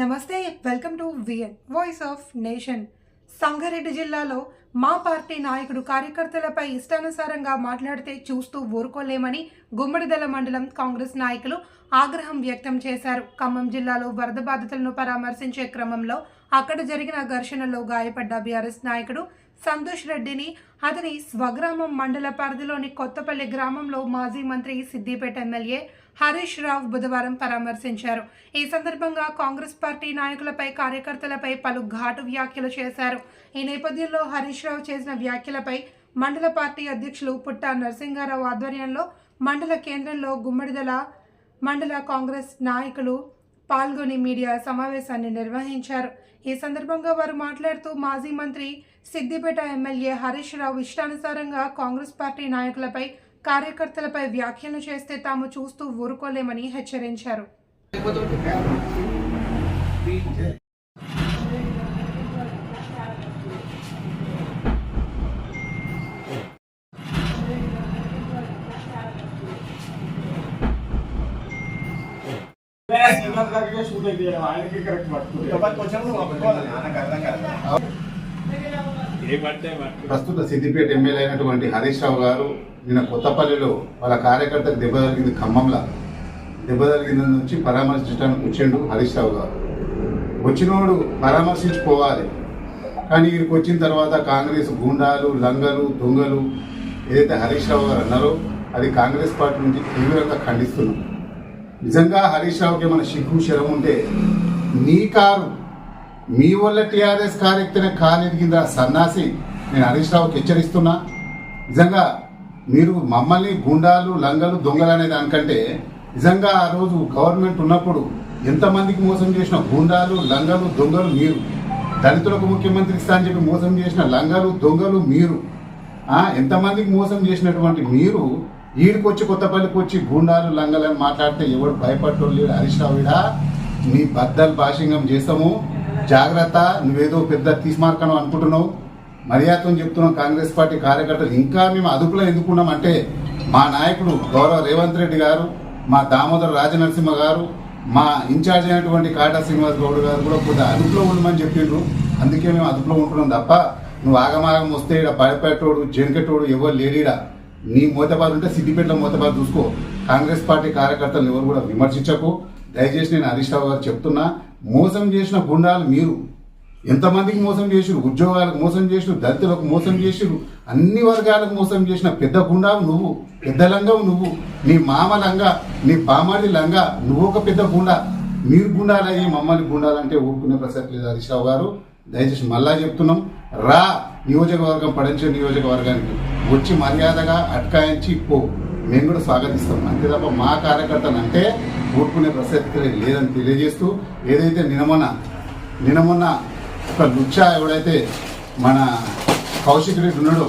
నమస్తే welcome to VN voice of nation. Sangareddy జిల్లాలో మా పార్టీ నాయకుడు కార్యకర్తలపై ఇష్టానుసారంగా మాట్లాడితే చూస్తూ ఊరుకోలేమని గుమ్మడిదల మండలం కాంగ్రెస్ నాయకులు ఆగ్రహం వ్యక్తం చేశారు. ఖమ్మం జిల్లాలో వరద బాధితులను పరామర్శించే క్రమంలో అక్కడ జరిగిన ఘర్షణలో గాయపడ్డ బీఆర్ఎస్ నాయకుడు సంతోష్ రెడ్డిని అతని స్వగ్రామం మండల పరిధిలోని కొత్తపల్లి గ్రామంలో మాజీ మంత్రి సిద్దిపేట ఎమ్మెల్యే హరీష్ రావు బుధవారం పరామర్శించారు. ఈ సందర్భంగా కాంగ్రెస్ పార్టీ నాయకులపై కార్యకర్తలపై పలు ఘాటు వ్యాఖ్యలు చేశారు. ఈ నేపథ్యంలో హరీష్ రావు చేసిన వ్యాఖ్యలపై మండల పార్టీ అధ్యక్షులు పుట్ట నరసింగారావు ఆధ్వర్యంలో మండల కేంద్రంలో గుమ్మడిదల మండల కాంగ్రెస్ నాయకులు పాల్గొని మీడియా సమావేశాన్ని నిర్వహించారు. ఈ సందర్భంగా వారు మాట్లాడుతూ మాజీ మంత్రి సిద్దిపేట ఎమ్మెల్యే హరీష్ రావు ఇష్టానుసారంగా కాంగ్రెస్ పార్టీ నాయకులపై కార్యకర్తలపై వ్యాఖ్యలు చేస్తే తాము చూస్తూ ఊరుకోలేమని హెచ్చరించారు. ప్రస్తుత సిద్దిపేట ఎమ్మెల్యే అయినటువంటి హరీష్ రావు గారు నిన్న కొత్తపల్లిలో వాళ్ళ కార్యకర్తకు దెబ్బ తగిలింది ఖమ్మంలో. దెబ్బ తగిలింది నుంచి పరామర్శించడానికి వచ్చిండు హరీష్ రావు గారు. వచ్చినోడు పరామర్శించుకోవాలి. కానీ వీరికి వచ్చిన తర్వాత కాంగ్రెస్ గుండాలు లంగలు దొంగలు ఏదైతే హరీష్ రావు గారు అన్నారో అది కాంగ్రెస్ పార్టీ నుంచి తీవ్రంగా ఖండిస్తున్నాం. నిజంగా హరీష్ రావుకి మన సిగ్గు శరం ఉంటే నీ కారు మీ వల్ల టీఆర్ఎస్ కారు ఎక్కిన కాలు ఎదిగిందా సన్నాసి? నేను హరీష్ రావుకి హెచ్చరిస్తున్నా. నిజంగా మీరు మమ్మల్ని గుండాలు లంగలు దొంగలు అనే దానికంటే నిజంగా ఆ రోజు గవర్నమెంట్ ఉన్నప్పుడు ఎంతమందికి మోసం చేసిన గుండాలు లంగలు దొంగలు మీరు? దళితులకు ముఖ్యమంత్రి ఇస్తా అని చెప్పి మోసం చేసిన లంగలు దొంగలు మీరు? ఎంతమందికి మోసం చేసినటువంటి మీరు? ఈడికొచ్చి కొత్తపల్లికి వచ్చి గుండాలు లంగలని మాట్లాడితే ఎవడు భయపడ్డోడు లేడు? హరీష్ రావుడా నీ బద్దలు భాషింగం చేస్తాము. జాగ్రత్త నువ్వేదో పెద్ద తీసుమార్కను అనుకుంటున్నావు. మర్యాదతో చెప్తున్నాం కాంగ్రెస్ పార్టీ కార్యకర్తలు. ఇంకా మేము అదుపులో ఎందుకున్నాం అంటే మా నాయకుడు గౌరవ రేవంత్ రెడ్డి గారు మా దామోదర రాజనరసింహ గారు మా ఇన్ఛార్జ్ అయినటువంటి కాటా శ్రీనివాస్ గౌడ్ గారు కూడా కొద్దిగా అదుపులో ఉండమని చెప్పిండ్రు. అందుకే మేము అదుపులో ఉంటున్నాం తప్ప నువ్వు ఆగమాగం వస్తే ఇక్కడ పడపెట్టోడు జనకెట్టోడు ఎవరు లేడీడా నీ మూతబాద్ ఉంటే సిద్దిపేటలో మూతబాద్ చూసుకో. కాంగ్రెస్ పార్టీ కార్యకర్తలు ఎవరు కూడా విమర్శించకు. దయచేసి నేను హరీష్ రావు గారు చెప్తున్నా మోసం చేసిన గుండాలు మీరు. ఎంతమందికి మోసం చేసిరు ఉద్యోగాలకు మోసం చేసిరు దళితులకు మోసం చేసిరు అన్ని వర్గాలకు మోసం చేసిన పెద్ద గుండావు నువ్వు పెద్ద లంగవు నువ్వు. నీ మామ లంగా నీ బామాడి లంగా నువ్వు ఒక పెద్ద గుండా. మీరు గుండాలయ్యి మమ్మల్ని గుండాలంటే ఊరుకునే ప్రసక్తి లేదు హరీష్ రావు గారు. దయచేసి మళ్ళా చెప్తున్నాం. రా నియోజకవర్గం పడించే నియోజకవర్గానికి వచ్చి మర్యాదగా అట్కాయించి పో. మేము కూడా స్వాగతిస్తాం. అంతే తప్ప మా కార్యకర్తలు అంటే ఊరుకునే ప్రసక్తి లేదని తెలియజేస్తూ ఏదైతే నినమొన్న నినమొన్న ఒక నృత్య ఎవడైతే మన కౌశిక్ రెడ్డి ఉన్నాడో